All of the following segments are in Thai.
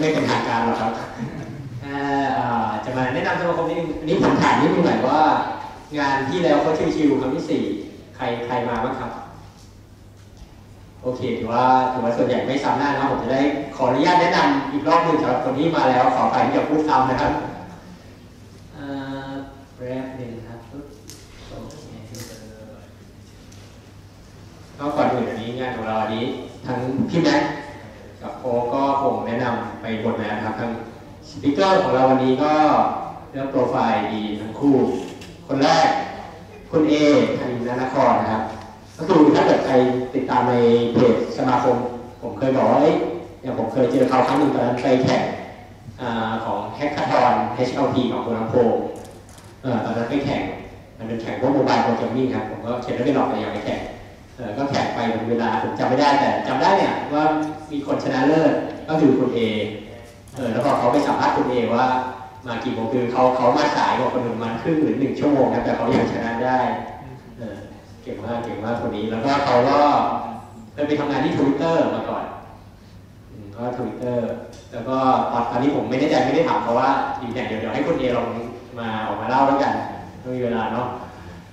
ไม่เป็นทางการหรอกครับอ่าอ่าจะมาแนะนำสมาคมนิดนึงอันนี้ผมถามนิดนึงหน่อยว่า งานที่แล้วเขาชิวๆครั้งที่สี่ใครใครมาบ้างครับ โอเคถือว่าถือว่าส่วนใหญ่ไม่ซ้ำหน้านะครับผมจะได้ขออนุญาตแนะนำอีกรอบหนึ่งสำหรับคนที่มาแล้วขอไปที่จะพูดซ้ำนะครับอ่าแป๊บหนึ่งครับปึ๊บโอเคก็ก่อนอื่นอันนี้งานของเราอันนี้ทั้งพี่แม็ก กับโอก็คงแนะนำไปบทแล้วนะครับทั้งสปิเกอร์ของเราวันนี้ก็เรื่องโปรไฟล์ดีทั้งคู่ คนแรกคุณเอธนินนครนะครับก็คือถ้าเกิดใครติดตามในเพจสมาคม ผมเคยบอกว่าเอ้ยอย่างผมเคยเจอเขาครั้งหนึ่งตอนนั้นไปแข่งอของแฮกคาทอน HLP ของคุณลำโพงตอนนั้นไปแข่งมันเป็นแข่งพวกโมบายโปรแกรมมิ่งครับ ผมก็เขียนแล้วไปหลอกไปอย่างไปแข่งก็แข่งไปเป็นเวลาผมจำไม่ได้แต่จำได้เนี่ยว่า มีคนชนะเลิศก็คือคุณเอเออแล้วพอเขาไปสัมภาษณ์คุณเอว่ามากี่โมงคือเขาเขามาสายกว่าคนอื่นมาครึ่งหรือหนึ่งชั่วโมงครับแต่เขายังชนะได้เออเก่งมากเก่งมากคนนี้ แล้วก็เขาก็เคยไปทำงานที่ทวิตเตอร์มาก่อนก็ทวิตเตอร์แล้วก็ตอนตอนนี้ผมไม่แน่ใจไม่ได้ถามเขาว่าดีแต่เดี๋ยวเดี๋ยวให้คุณเอลองมาออกมาเล่าแล้วกันไม่มีเวลาเนาะ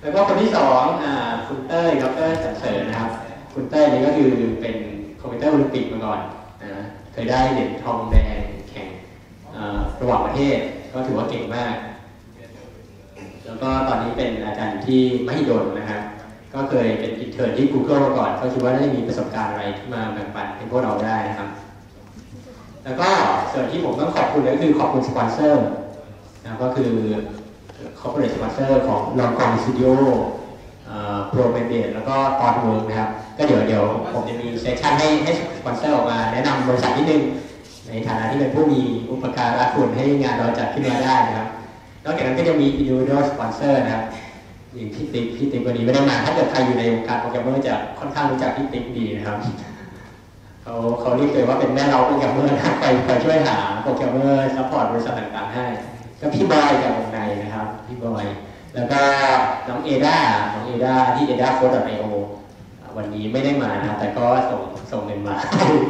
แล้วก็คนที่สองอ่าคุณเต้ยดรจันเสริญนะครับ คุณเต้ยนี่ก็คือเป็น มพิวเตอร์โอลิมปิกมาก่อนนะเคยได้เหรียญทองแดงแข่งระหว่างประเทศก็ถือว่าเก่งมาก แล้วก็ตอนนี้เป็นอาจารย์ที่มหิดลนะครับก็เคยเป็นอินเทอร์ที่ Google มาก่อนก็คิดว่าน่าจะมีประสบการณ์อะไรที่มาแบ่งปันให้พวกเราได้นะครับ แล้วก็ส่วนที่ผมต้องขอบคุณเลยก็คือขอบคุณสปอนเซอร์นะก็คือ corporate sponsor ของลองกองสตูดิโอ โปรเมเดแล้วก็ตอนเวิร์กนะครับ ก็เดี๋ยวเดี๋ยวผมจะมีเซสชันให้ให้สปอนเซอร์ออกมา แนะนำบริษัทนิดนึง ในฐานะที่เป็นผู้มีอุปการะคุณให้งานเราจัดขึ้นมาได้นะครับ นอกจากนั้นก็จะมี individual sponsor นะครับอย่างพี่ติ๊กพี่ติ๊กวันนี้ไม่ได้มาถ้าเกิดใครอยู่ในวงการโปรแกรมเมอร์จะค่อนข้างรู้จักพี่ติ๊กดีนะครับเขาเขาเรียกเลยว่าเป็นแม่เราโปรแกรมเมอร์นะไปไปช่วยหาโปรแกรมเมอร์ซัพพอร์ตบริษัทต่างๆให้ก็พี่บอยจากวงในนะครับ พี่บอย แล้วก็น้องเอด้าน้องเอด้าที่เอด้าโค้ดไอโอวันนี้ไม่ได้มานะแต่ก็ส่งส่งเงินมา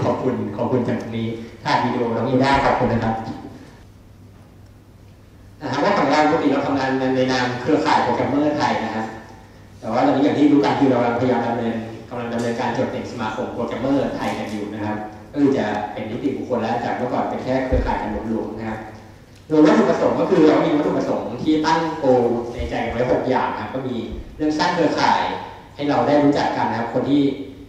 ขอบคุณขอบคุณจากนี้ถ่ายวิดีโอน้องเอด้าขอบคุณนะครับนะครับว่าของเราปกติเราทำงานในนามเครือข่ายโปรแกรมเมอร์ไทยนะครับแต่ว่าตอนนี้อย่างที่รู้กันคือเรากำลังพยายามดำเนินกำลังดำเนินการจดเป็นสมาคมโปรแกรมเมอร์ไทยกันอยู่นะครับก็คือจะเป็นนิติบุคคลแล้วจากเมื่อก่อนเป็นแค่เครือข่ายกันหลวมๆนะครับ โดยวัตถุประสงค์ก็คือเรามีวัตถุประสงค์ที่ตั้งโกในใจไว้หกอย่างครับก็มีเรื่องสร้างเครือข่ายให้เราได้รู้จักกันนะครับคนที่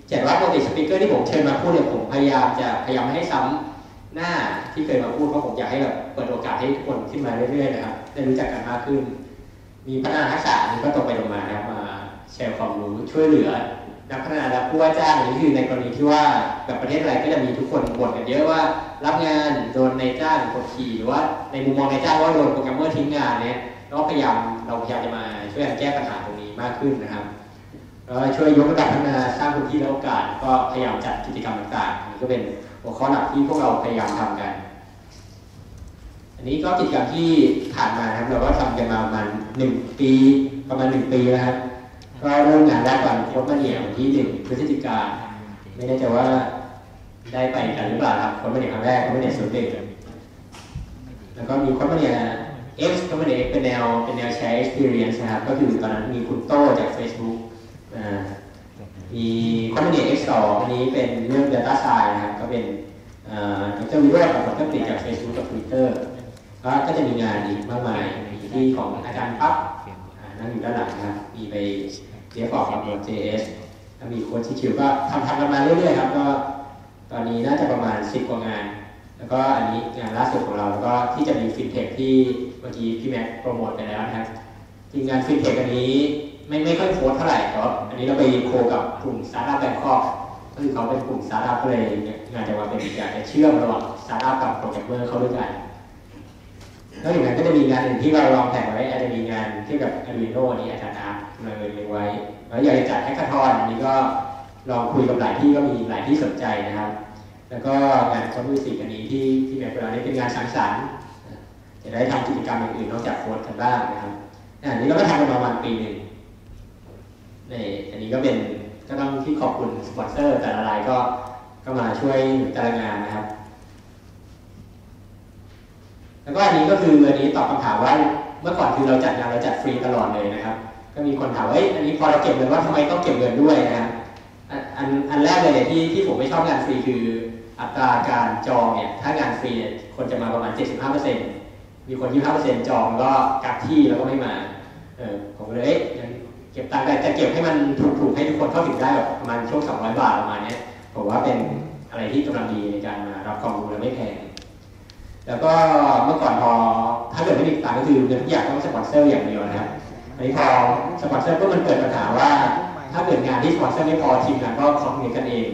เจ็ดว่าปกติสปิเกอร์ที่ผมเชิญมาพูดเนี่ยผมพยายามจะพยายามไม่ให้ซ้ำหน้าที่เคยมาพูดเพราะผมอยากให้แบบเปิดโอกาสให้ทุกคนขึ้นมาเรื่อยๆนะครับได้รู้จักกันมากขึ้น มีพัฒนาทักษะนี้ก็ตรงไปตรงมานะครับมาแชร์ความรู้ช่วยเหลือนักพัฒนาและผู้ว่าจ้างนนี้คือในกรณีที่ว่าแบบประเทศอะไรก็จะมีทุกคนบ่นกันเยอะว่า รับงานโดนนายจ้างกดขี่หรือว่าในมุมมองนายจ้างว่าโดนโปรแกรมเมอร์ทิ้งงานเนี่ยเราก็พยายามเราพยายามจะมาช่วยกันแก้ปัญหาตรงนี้มากขึ้นนะครับแล้วช่วยยกระดับพัฒนาสร้างพื้นที่และโอกาสก็พยายามจัดกิจกรรมต่างๆนนี้ก็เป็นหัวข้อหลักที่พวกเราพยายามทำกัน อันนี้ก็กิจกรรมที่ผ่านมานครับเราก็ทำกันมาประมาณหนึ่งปีประมาณหนึ่งปีแล้วครับก็เริ่มงานแรกก่อนค้ดมาเนียวันที่หนึ่งพฤศจิกาไม่แน่ใจว่า ได้ไปกันหรือเปล่าครับค้ดมาเนียครั้งแรกค้ดมาเนียศูนย์หนึ่งแล้วก็มีค้ดมาเนีย X โค้ดมาเนีย X เป็นแนวเป็นแนวแชร์ experience นะครับ ก็คือตอนนั้นมีคุณโต้จาก Facebook อ่ามีค้ดมาเนีย X 2 อันนี้เป็นเรื่อง data science นะครับ ก็เป็นอ่าดรวิโรจน์กับดติดจาก Facebook กับ Twitter ก็ก็จะมีงานอีกมากมายมีที่ของอาจารย์ปั๊บอ่านั่งอยู่ด้านหลังนะครับ มีไปเรียกออกกับ JS แล้วมีโค้ชชิวก็ทำทำกันมาเรื่อยๆครับก็ ตอนนี้น่าจะประมาณ 10 กว่างาน แล้วก็อันนี้งานล่าสุดของเราแล้วก็ที่จะมีฟินเทคที่เมื่อกี้พี่แม็กโปรโมทไปแล้วนะครับจริงงานฟินเทคอันนี้ไม่ไม่ค่อยโค้ดเท่าไหร่ครับอันนี้เราไปโคกับกลุ่มสตาร์ทอัพแบงคอกก็คือเขาเป็นกลุ่มสตาร์ทอัพเลยงานจะมาเป็นอยากจะเชื่อมระหว่างสตาร์ทอัพกับโปรแกรมเมอร์เข้าด้วยกันนอกจากนั้นก็จะมีงานอื่นที่เราลองแผนไว้อาจจะมีงานเกี่ยวกับ Arduino นี้อาจารย์อาร์ตเลยไว้ แล้วอยากจะจัดแฮกเกอร์ทอนอันนี้ก็ ลองคุยกับหลายที่ก็มีหลายที่สนใจนะครับ แล้วก็งานคอนมิวสิกอันนี้ที่ที่แมปเวลานี้เป็นงานสังสรรค์จะได้ทำกิจกรรมอื่นๆนอกจากโค้ดกันบ้างนะครับอันนี้เราก็ทำกันมาประมาณปีหนึ่งนี่อันนี้ก็เป็นก็ต้องที่ขอบคุณสปอนเซอร์แต่ละรายก็ก็มาช่วยแต่ละงานนะครับ แล้วก็อันนี้ก็คืออันนี้ตอบคำถามว่าเมื่อก่อนคือเราจัดงานเราจัดฟรีตลอดเลยนะครับ ก็มีคนถามว่าอันนี้พอเราเก็บเงินว่าทำไมต้องเก็บเงินด้วยนะครับ อันอันแรกเลยเนี่ยที่ที่ผมไม่ชอบงานฟรีคืออัตราการจองเนี่ยถ้างานฟรีคนจะมาประมาณ 75%มีคน 25%จองก็กักที่แล้วก็ไม่มาเออผมเลยเก็บตังค์แต่จะเก็บให้มันถูกๆให้ทุกคนเข้าถึงได้แบบประมาณช่วง 200 บาทประมาณนี้ผมว่าเป็นอะไรที่กำลังดีในการมารับความรู้และไม่แพงแล้วก็เมื่อก่อนพอถ้าเกิดไม่มีตังค์ก็คือเงินทุกอย่างต้องสปอนเซอร์อย่างเดียวนะครับอันนี้พอสปอนเซอร์ก็มันเกิดปัญหาว่า ถ้าเกิดงานที่สปอนเซอร์ไม่พอทีมงานก็คอมมิชกันเอง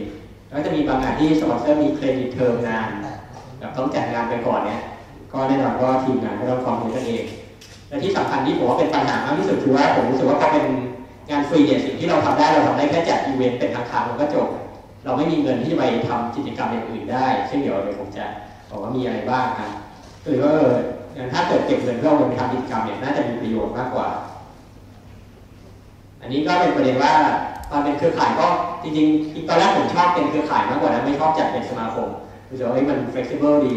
แล้วจะมีบางงานที่สปอนเซอร์มีเครดิตเทอมงานแบบต้องจัดงานไปก่อนเนี่ยก็แน่นอนก็ทีมงานก็ต้องคอมมิชกันเองและที่สำคัญที่ผมว่าเป็นปัญหามากที่สุดคือว่าผมรู้สึกว่าพอเป็นงานฟรีเนี่ยสิ่งที่เราทำได้เราทำได้แค่จัดอีเวนต์เป็นครั้งๆมันก็จบ เราไม่มีเงินที่จะไปทำกิจกรรมอย่างอื่นได้เช่นเดี๋ยวเดี๋ยวผมจะบอกว่ามีอะไรบ้างครับคือว่าถ้าเกิดเก็บเงินเพื่อเอาเงินไปทำกิจกรรมเนี่ยน่าจะมีประโยชน์มากกว่า อันนี้ก็เป็นประเด็นว่าตอนเป็นเครือข่ายก็จริงๆตอนแรกผมชอบเป็นเครือข่ายมากกว่านะไม่ชอบจัดเป็นสมาคมรู้สึกว่ามัน flexible ดี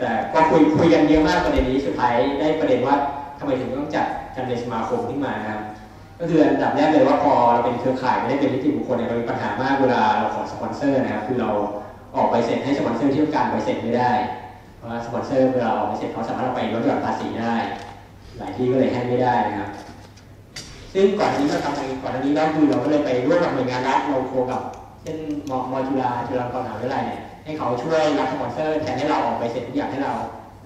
แต่ก็คุยคุยกันเยอะมากประเด็นนี้สุดท้ายได้ประเด็นว่าทำไมถึงต้องจัดกันในสมาคมขึ้นมานะครับก็คืออันดับแรกเลยว่าพอเราเป็นเครือข่ายไม่ได้เป็นนิติบุคคลเนี่ยเรามีปัญหามากเวลาเราขอสปอนเซอร์นะครับคือเราออกไปเสร็จให้สปอนเซอร์ที่ต้องการไปเสร็จไม่ได้เพราะว่าสปอนเซอร์เวลาออกไปเสร็จเขาสามารถเอาไปลดหย่อนภาษีได้ หลายที่ก็เลยให้ไม่ได้นะครับ ซึ่งก่อนนี้เราทำอะไรก่อนนี้เราคือเราก็เลยไปร่วมกับหน่วยงานรัฐเราโคกับเช่นมมจุฬาจุฬาลงกรณ์มหาวิทยาลัยเนี่ยให้เขาช่วยรับสปอนเซอร์แทนให้เราออกไปเสร็จทุกอย่างให้เรา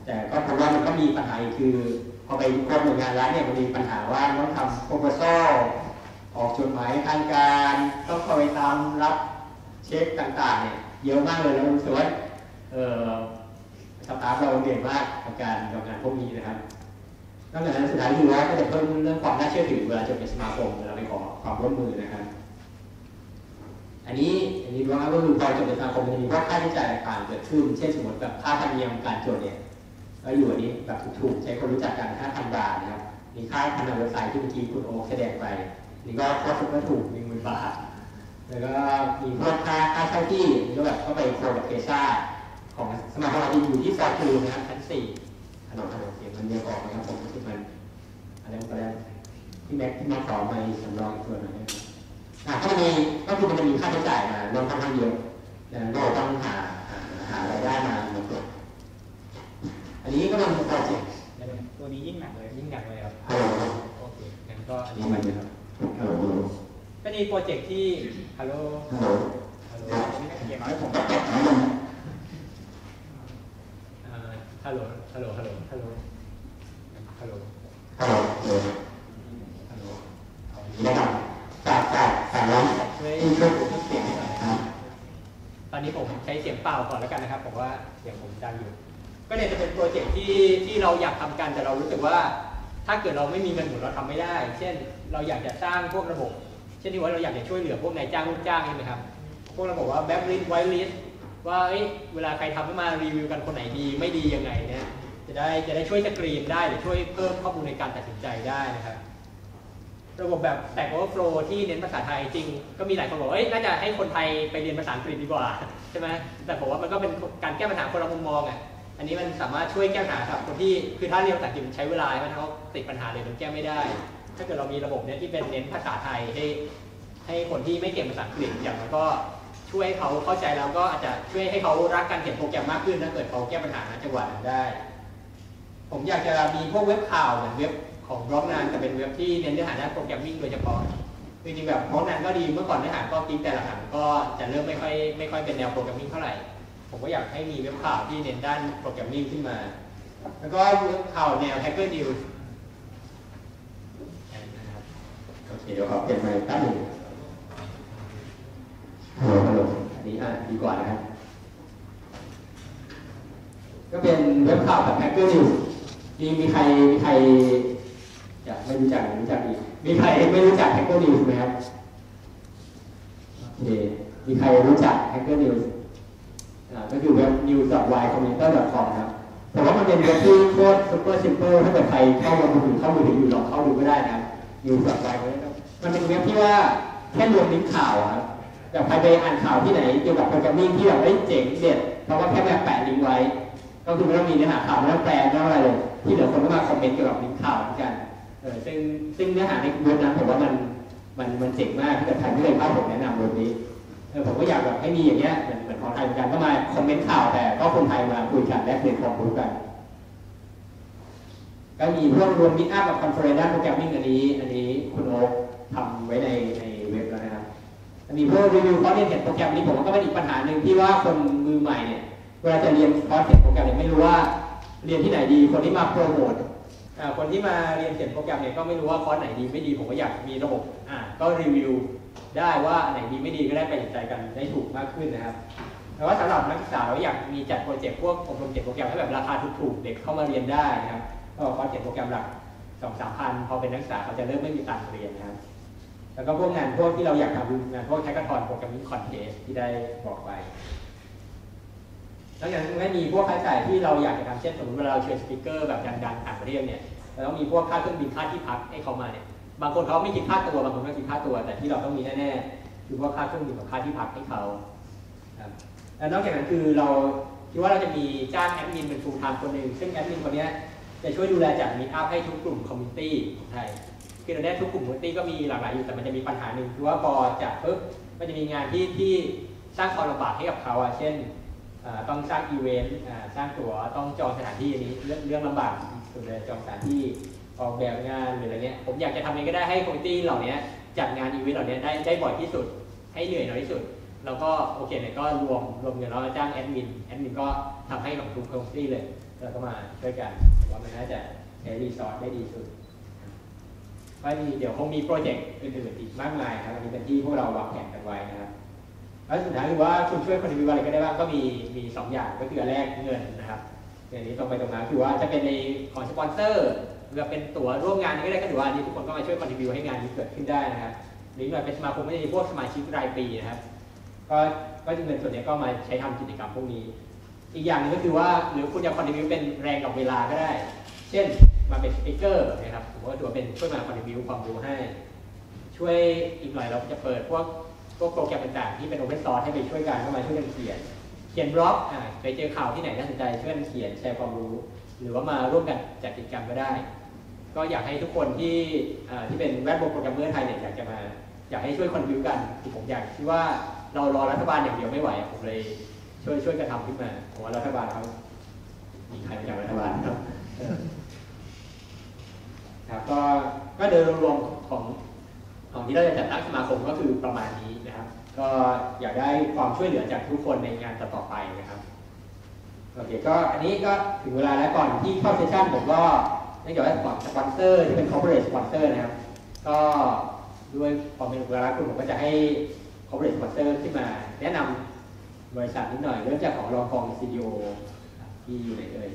แต่ก็พบว่ามันก็มีปัญหาคือพอไปร่วมหน่วยงานรัฐเนี่ยมันมีปัญหาว่าต้องทำโปรโพสออกจดหมายทางการต้องคอยตามรับเช็คต่างๆเนี่ยเยอะมากเลยแล้วรู้สึกว่าสตาฟเราเหนื่อยมากกับการกับงานพวกนี้นะครับ นอกจากนั้นสุดท้ายคือว่าก็จะเพิ่มเรื่องความน่าเชื่อถือเวลาจะเป็นสมาคมเวลาไปขอความร่วมมือนะครับอันนี้อันนี้ว่าก็คือพอจดเป็นสมาคมมันจะมีพวกค่าใช้จ่ายต่างเกิดขึ้น เช่นสมมติแบบค่าธรรมเนียมการจดเนี่ยก็อยู่อันนี้แบบถูกๆใช้คนรู้จักกันค่าพันบาทนะครับมีค่าพันธเว็บไซต์ที่เมื่อกี้คุณโอ๊คแสดงไปนี่ก็ข้อสุดก็ถูกหนึ่งหมื่นบาทแล้วก็มีพวกค่าค่าเช่าที่นี่ก็แบบเข้าไปโคกับเกซ่าของสมาคมอยู่ที่ฟอร์จูนะครับชั้นสี่ ถนนถนนเสียงมันเยอะออกนะครับผมรู้สึกมันอะไรอะไรที่แม็กที่มาขอมาสำรองตัวหน่อยอ่าถ้ามีก็คือมันจะมีค่าใช้จ่ายมารวมค่อนข้างเยอะนะเราต้องหาหาหารายได้มาหมดเลยอันนี้ก็เป็นโปรเจกต์ตัวนี้ยิ่งหนักเลยยิ่งหนักเลยครับฮัลโหลโอเคงั้นก็อันนี่นี้มัมันนนะครับฮัลโหลก็มีโปรเจกต์ที่ฮัลโหลฮัลโหลฮัลโหล เนี่ยจะเป็นโปรเจกต์ที่ที่เราอยากทำกันแต่เรารู้สึกว่า ถ้าเกิดเราไม่มีเงินหมุนเราทำไม่ได้ เช่น เราอยากจะสร้างพวกระบบ เช่นที่ว่าเราอยากจะช่วยเหลือพวกนายจ้างลูกจ้างนี่นะครับ พวกระบบว่าแบ็คลิสไวลิสว่าเอ้ยเวลาใครทำขึ้นมารีวิวกันคนไหนดีไม่ดียังไงเนี่ยจะได้จะได้ช่วยสกรีนได้หรือช่วยเพิ่มข้อมูลในการตัดสินใจได้นะครับ ระบบแบบ Stack Overflow ที่เน้นภาษาไทยจริง ก็มีหลายคนบอกว่าเอ้ยน่าจะให้คนไทยไปเรียนภาษาอังกฤษดีกว่าใช่ไหมแต่ผมว่ามันก็เป็นการแก้ปัญหาคนละมุมมองอะ อันนี้มันสามารถช่วยแก้ปัญหาสำหรับคนที่คือถ้าเรียนภาษาอังกฤษมันใช้เวลาใช่ไหมถ้าเขาติดปัญหาเลยมันแก้ไม่ได้ ถ้าเกิดเรามีระบบเนี้ยที่เป็นเน้นภาษาไทยให้ให้คนที่ไม่เก่งภาษาอังกฤษอย่างมันก็ช่วยให้เขาเข้าใจแล้วก็อาจจะช่วยให้เขารักการเขียนโปรแกรมมากขึ้นถ้าเกิดเขาแก้ปัญหาณจังหวะนั้นได้ ผมอยากจะมีพวกเว็บข่าวเหมือนเว็บของบล็อกนานแต่เป็นเว็บที่เน้นเนื้อหาด้านโปรแกรมมิ่งโดยเฉพาะจริงๆแบบบล็อกนานก็ดีเมื่อก่อนเนื้อหาก็กิ๊กแต่หลังๆก็จะเริ่มไม่ค่อยไม่ค่อยเป็นแนวโปรแกรมมิ่งเท่าไหร่ ผมก็อยากให้มีเว็บข่าวที่เน้นด้านโปรแกรมมิ่งขึ้นมา แล้วก็เว็บข่าวแนว Hacker News นะครับโอเคเดี๋ยวขอเปลี่ยนไมค์แป๊บหนึงฮัลโหลฮัลโหลอันนี้อะดีกว่านะครับ ก็เป็นเว็บข่าวแบบ Hacker News มีมีใครมีใครอยากไม่รู้จักรู้จักอีกมีใครไม่รู้จัก Hacker News ไหมครับโอเคมีใครรู้จัก Hacker News ก็คือเว็บ news.ycomputer.com ครับแต่ว่ามันเป็นเว็บที่โคตร super simple ถ้าเกิดใครเข้ามาดูเข้ามือถืออยู่ลองเข้าดูก็ได้นะครับ news.ycomputer มันเป็นเว็บที่ว่าแค่รวมลิงก์ข่าวอะครับแบบใครไปอ่านข่าวที่ไหนเกี่ยวกับโปรแกรมมิ่งที่แบบเอ้เจ๋งเด็ดเราก็แค่แบบแปะลิงก์ไว้ก็ก็คือไม่ต้องมีเนื้อหาข่าวไม่ต้องแปลไม่ต้องอะไรเลย ที่เหลือคนก็มาคอมเมนต์เกี่ยวกับลิงก์ข่าวเหมือนกันเออซึ่งซึ่งเนื้อหาในเว็บนั้นผมว่ามันมันมันเจ๋งมากถ้าเกิดใครไม่เคยเข้าผมแนะนำเว็บนี้ เออผมก็อยากแบบให้มีอย่างเงี้ยเหมือนเหมือนของไทยเหมือนกันก็มาคอมเมนต์ข่าวแต่ก็คนไทยมาคุยกันแลกเปลี่ยนความรู้กัน ก็มีพวกรวมมิตอัพกับคอนเฟอเรนซ์ด้านโปรแกรมมิ่งอันนี้ อันนี้คุณโอ๊คทำไว้ในในเว็บแล้วนะครับมีพวกรีวิวคอร์สเรียนเขียนโปรแกรมนี้ผมว่าก็เป็นอีกปัญหาหนึ่งที่ว่าคนมือใหม่เนี่ยเวลาจะเรียนคอร์สเขียนโปรแกรมเนี่ยไม่รู้ว่าเรียนที่ไหนดี คนที่มาโปรโมทอ่าคนที่มาเรียนเขียนโปรแกรมเนี่ยก็ไม่รู้ว่าคอร์สไหนดีไม่ดีผมก็อยากมีระบบอ่าก็รีวิว ได้ว่าไหนดีไม่ดีก็ได้ไปตัดสินใจกันได้ถูกมากขึ้นนะครับแต่ว่าสำหรับนักศึกษาเราอยากมีจัดโปรเจกต์พวกอบรมเขียนโปรแกรมให้แบบราคาถูกๆเด็กเข้ามาเรียนได้นะครับก็คอร์สเขียนโปรแกรมหลักสองสามพันพอเป็นนักศึกษาเขาจะเริ่มไม่มีตังเรียนนะครับแล้วก็พวกงานพวกที่เราอยากทำงานพวกแคคกทอนโปรแกรมมิ่งคอนเทสที่ได้บอกไปแล้วอย่างไม่มีพวกค่าใช้จ่ายที่เราอยากจะทำเช่นสมมติเวลาเราเชิญสปิเกอร์แบบดังๆต่างประเทศเนี่ยเราต้องมีพวกค่าเครื่องบินค่าที่พักให้เขามาเนี่ย บางคนเขาไม่คิดค่าตัว บางคนก็คิดค่าตัว แต่ที่เราต้องมีแน่ๆคือพวกค่าเครื่องบินกับค่าที่พักให้เขาครับแล้วนอกจากนั้นคือเราคิดว่าเราจะมีจ้างแอดมินเป็นฟูลไทม์คนหนึ่งซึ่งแอดมินคนนี้จะช่วยดูแลจัดมีอัพให้ทุกกลุ่มคอมมูนิตี้ของไทยคือเราได้ทุกกลุ่มคอมมูนิตี้ก็มีหลากหลายอยู่แต่มันจะมีปัญหาหนึ่งคือว่าพอจัดปุ๊บมันจะมีงานที่ที่สร้างความลำบากให้กับเขาอะเช่นต้องสร้างอีเวนต์สร้างตั๋วต้องจองสถานที่อันนี้เรื่องเรื่องลำบากสุดเลยจองสถานที่ ออกแบบงานหรืออะไรเงี้ยผมอยากจะทำยังไงก็ได้ให้คอมมิตี้เหล่านี้จัดงานอีเวนต์เหล่านี้ได้ได้บ่อยที่สุด ให้เหนื่อยน้อยที่สุดเราก็โอเคเนี่ยก็รวมรวมเงินแล้วจ้างแอดมินแอดมินก็ทำให้กับทุกคอมมิตี้เลยแล้วก็มาช่วยกันว่ามันน่าจะใช้รีซอสได้ดีสุดก็มีเดี๋ยวคงมีโปรเจกต์อื่นๆอีกมากมายครับอันนี้เป็นที่พวกเราวางแผนกันไว้นะครับแล้วสุดท้ายคือว่าคุณช่วยคอนดิบิวอะไรก็ได้บ้างก็มีมีสองอย่างก็คืออันแรกเงินนะครับอย่างนี้ตรงไปตรงมาคือว่าจะเป็นในของสปอนเซอร์ หรือเป็นตั๋วร่วมงานนี้ก็ได้ก็ถือว่าอันนี้ทุกคนก็มาช่วยคอนดิบิวให้งานนี้เกิดขึ้นได้นะครับหรือหน่วยเป็นสมาคมก็จะมีพวกสมาชิกรายปีนะครับ ก็ก็เงินส่วนนี้ก็มาใช้ทำกิจกรรมพวกนี้ อีกอย่างหนึงก็คือว่าหรือคุณจะคอนดิบิวเป็นแรงกับเวลาก็ได้ เช่นมาเป็นสปิเกอร์นะครับผมก็ถือว่าเป็นช่วยมาคอนดิบิวความรู้ให้ ช่วยอีกหน่อยเราจะเปิดพวกพวกโปรแกรมต่างๆที่เป็นโอเพนซอร์ให้ไปช่วยกันเข้ามาช่วยกันเขียน เขียนบล็อกอ่าไปเจอข่าวที่ไหนน่าสนใจช่วยกันเขียนแชร์ความรู้ หรือว่ามาร่วมกันจัดกิจกรรมก็ได้ ก็อยากให้ทุกคนที่ที่เป็นแวดวงโปรแกรมเมอร์ไทยเนี่ยอยากจะมา อยากให้ช่วยคอนดิวกันคือผมอยากคิดว่าเรารอรัฐบาลอย่างเดียวไม่ไหวผมเลยช่วยช่วยกันทำขึ้นมาผมว่ารัฐบาลเขามีใครมาจากรัฐบาลครับครับก็ก็โดยรวมของของที่เราจะจัดตั้งสมาคมก็คือประมาณนี้นะครับ ก็อยากได้ความช่วยเหลือจากทุกคนในงานต่อไปนะครับโอเคก็อันนี้ก็ถึงเวลาแล้วก่อนที่เข้าเซสชั่นผมก็ เนื่องจากว่าสปอนเซอร์ที่เป็น corporate sponsor นะครับ ก็ด้วยความเป็นอุปกาคุณผมก็จะให้ corporate sponsor ขึ้นมาแนะนำบริษัทนิดหน่อยเริ่มจากของรองกองซีดีโอที่อยู่ไหนเอ่ย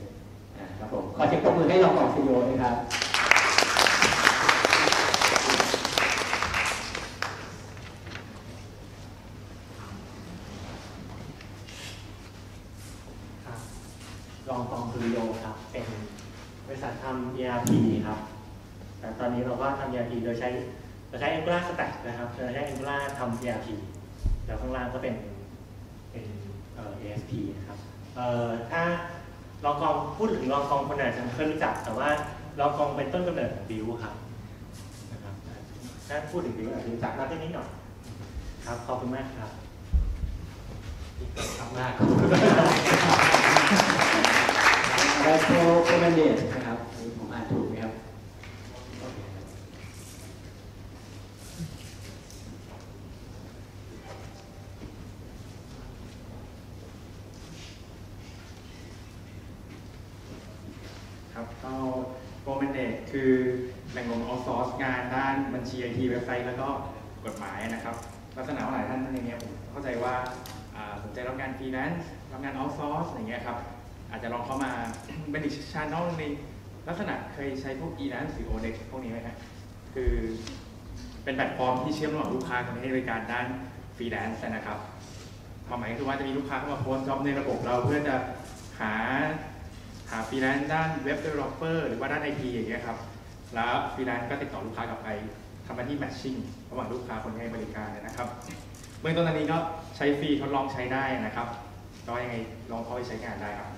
นะครับผมขอเช็คปรบมือให้รองกองซีดีโอด้วยครับรองกองสุริโยครับ เป็นบริษัททำ ERP ครับ แต่ตอนนี้เราก็ทำ ERP โดยใช้เราใช้ Angular Stack นะครับเราใช้ Angular ทำ ERP แล้วข้างล่างก็เป็นเป็นเอ่อ ASP นะครับเอ่อถ้ารองกองพูดถึงรองกองคนอาจจะไม่เคยรู้จัก แต่ว่ารองกองเป็นต้นกำเนิดของบิวครับนะครับถ้าพูดถึงบิวอาจจะรู้จักมากนิดหน่อยครับขอบคุณมากครับขอบมากและโปรโปรแมนเดสนะครับอันนี้ผมอ่านถูกไหมครับ ครับก็โ o ร m มนเดตคือแหล่งรวมเอาซอร์สงานด้านบัญชีไอทีเว็บไซต์แล้วก็ กฎหมายนะครับ ลักษณะว่าหลายท่านในนี้ผมเข้าใจว่าสนใจรับงานฟรีแลนซ์รับงานเอาซอร์สอย่างเงี้ยครับอาจจะลองเข้ามาเป็นอีกช n น l ในลักษณะเคยใช้พวก e l a n c e หรือ ODex พวกนี้ไหมฮะคือเป็นแพลตฟอร์มที่เชื่อมระหว่างลูกค้ากับให้บริการด้านฟรีแลนซ์นะครับความหมายคือว่าจะมีลูกค้าเข้ามาโพสต์จ็อบในระบบเราเพื่อจะหาหาฟรีแลนซ์ด้านเว็บ d e v e l o p e r หรือว่าด้านไอทีอย่างเงี้ยครับ แล้วฟรีแลนซ์ก็ติดต่อลูกค้ากลับไปทำหน้าที่ matching ระหว่างลูกค้าคนให้บริการเลยนะครับเบื้องต้นอันนี้ก็ใช้ฟรีทดลองใช้ได้นะครับก็ยังไงลองเข้าไปใช้งานได้ครับ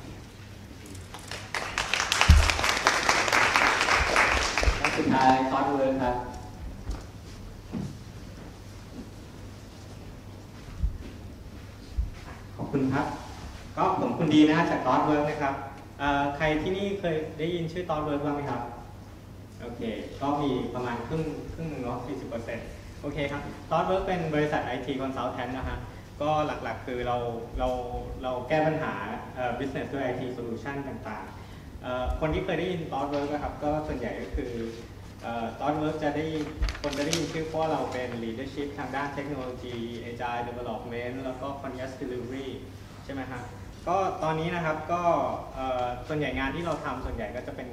สุดท้ายตอนเวิร์ครับขอบคุณครับ ก็ผมคุณดีนะจากตอนเวิร์กนะครับใครที่นี่เคยได้ยินชื่อตอนเวิร์กบ้างไหมครับ โอเค ก็มีประมาณครึ่งครึ่งนึงเนาะสี่สิบเปอร์เซ็นต์ โอเคครับตอสเวิร์กเป็นบริษัท IT Consultant นะฮะ ก็หลักๆคือเราเราเราแก้ปัญหาเอ่อ business ด้วย IT solution ต่างๆเอ่อคนที่เคยได้ยินตอสเวิร์กนะครับ ก็ส่วนใหญ่ก็คือตอสเวิร์กจะได้คนจะได้ยินชื่อเพราะเราเป็น leadership ทางด้านเทคโนโลยี agile development แล้วก็ continuous delivery ใช่ไหมฮะก็ตอนนี้นะครับก็เอ่อส่วนใหญ่งานที่เราทำส่วนใหญ่ก็จะเป็น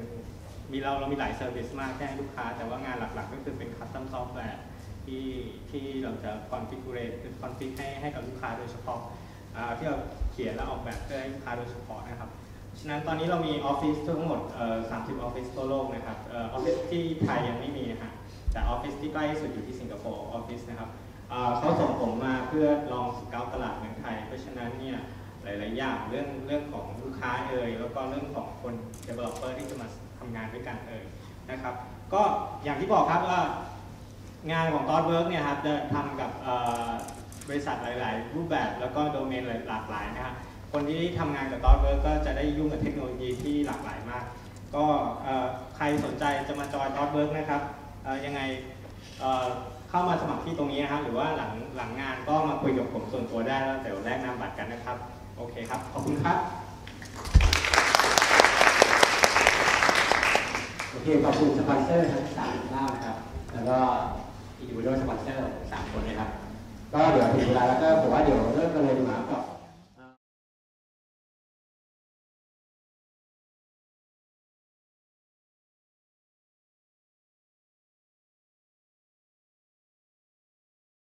มีเราเรามีหลายเซอร์วิสมากแค่ให้ลูกค้า แต่ว่างานหลักๆ ก็คือเป็นคัสตอมซอฟต์แวร์ ที่ที่เราจะคอนฟิก r ร t คอนฟิกให้ให้กับลูกค้าโดยเฉพาะที่เราเขียนและออกแบบเพื่อให้ลูกค้าโดยเฉพาะนะครับฉะนั้นตอนนี้เรามีออฟฟิศทั้งหมด 30 ออฟฟิศทั่วโลกนะครับออฟฟิศที่ไทยยังไม่มีนะฮะแต่ออฟฟิศที่ใกล้ที่สุดอยู่ที่สิงคโปร์ออฟฟิศนะครับเขาส่งผมมาเพื่อลองสเกลตลาดเมืองไทย เพราะฉะนั้นเนี่ยหลาย ๆ อย่างเรื่องเรื่องของลูกค้าเอ่ยแล้วก็เรื่องของคน developer ที่จะมาทำงานด้วยกันเอ่ยนะครับ ก็อย่างที่บอกครับว่า งานของ t o t Work เนี่ยครับจะทำกับบริษัทหลาย ๆ รูปแบบแล้วก็โดเมนหลากหลายนะครับคนที่ทำงานกับ t o t Work ก็จะได้ยุ่งกับเทคโนโลยีที่หลากหลายมาก ก็ใครสนใจจะมาจอย t o t Work นะครับยังไงเเข้ามาสมัครที่ตรงนี้นะครับ หรือว่าหลังหลังงานก็มาคุยกับผมส่วนตัวได้แล้วเดี๋ยวแลกนามบัตรกันนะครับ โอเคครับ ขอบคุณครับ โอเคขอบคุณสปอนเซอร์ทั้งสามท่านครับ แล้วก็ อินดิวิโดสปอนเซอร์สามคนนะครับ ก็เดี๋ยวถึงเวลาแล้วก็ผมว่าเดี๋ยวเริ่มกันเลยดีกว่ากับ